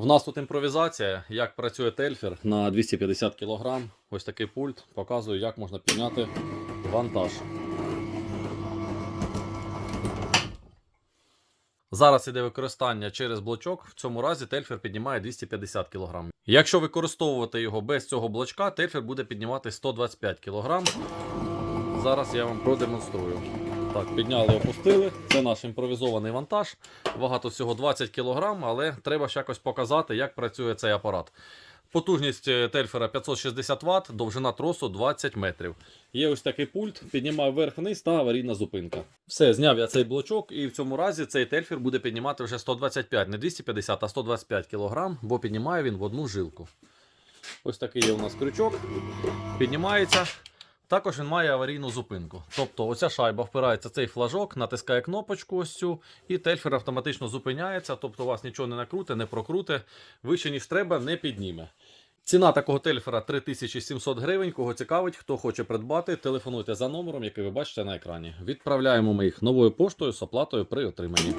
В нас тут імпровізація, як працює тельфер на 250 кг. Ось такий пульт. Показую, як можна підняти вантаж. Зараз іде використання через блочок. В цьому разі тельфер піднімає 250 кг. Якщо використовувати його без цього блочка, тельфер буде піднімати 125 кг. Зараз я вам продемонструю. Так, підняли, опустили. Це наш імпровізований вантаж. Вага тут всього 20 кг, але треба ж якось показати, як працює цей апарат. Потужність е, тельфера 560 Вт, довжина тросу 20 метрів. Є ось такий пульт, піднімаю вверх-вниз та аварійна зупинка. Все, зняв я цей блочок, і в цьому разі цей тельфер буде піднімати вже 125, не 250, а 125 кг, бо піднімає він в одну жилку. Ось такий є у нас крючок. Піднімається. Також він має аварійну зупинку. Тобто оця шайба впирається цей флажок, натискає кнопочку ось цю, і тельфер автоматично зупиняється, тобто вас нічого не накруте, не прокруте, вище ніж треба, не підніме. Ціна такого тельфера 3700 гривень. Кого цікавить, хто хоче придбати, телефонуйте за номером, який ви бачите на екрані. Відправляємо ми їх новою поштою з оплатою при отриманні.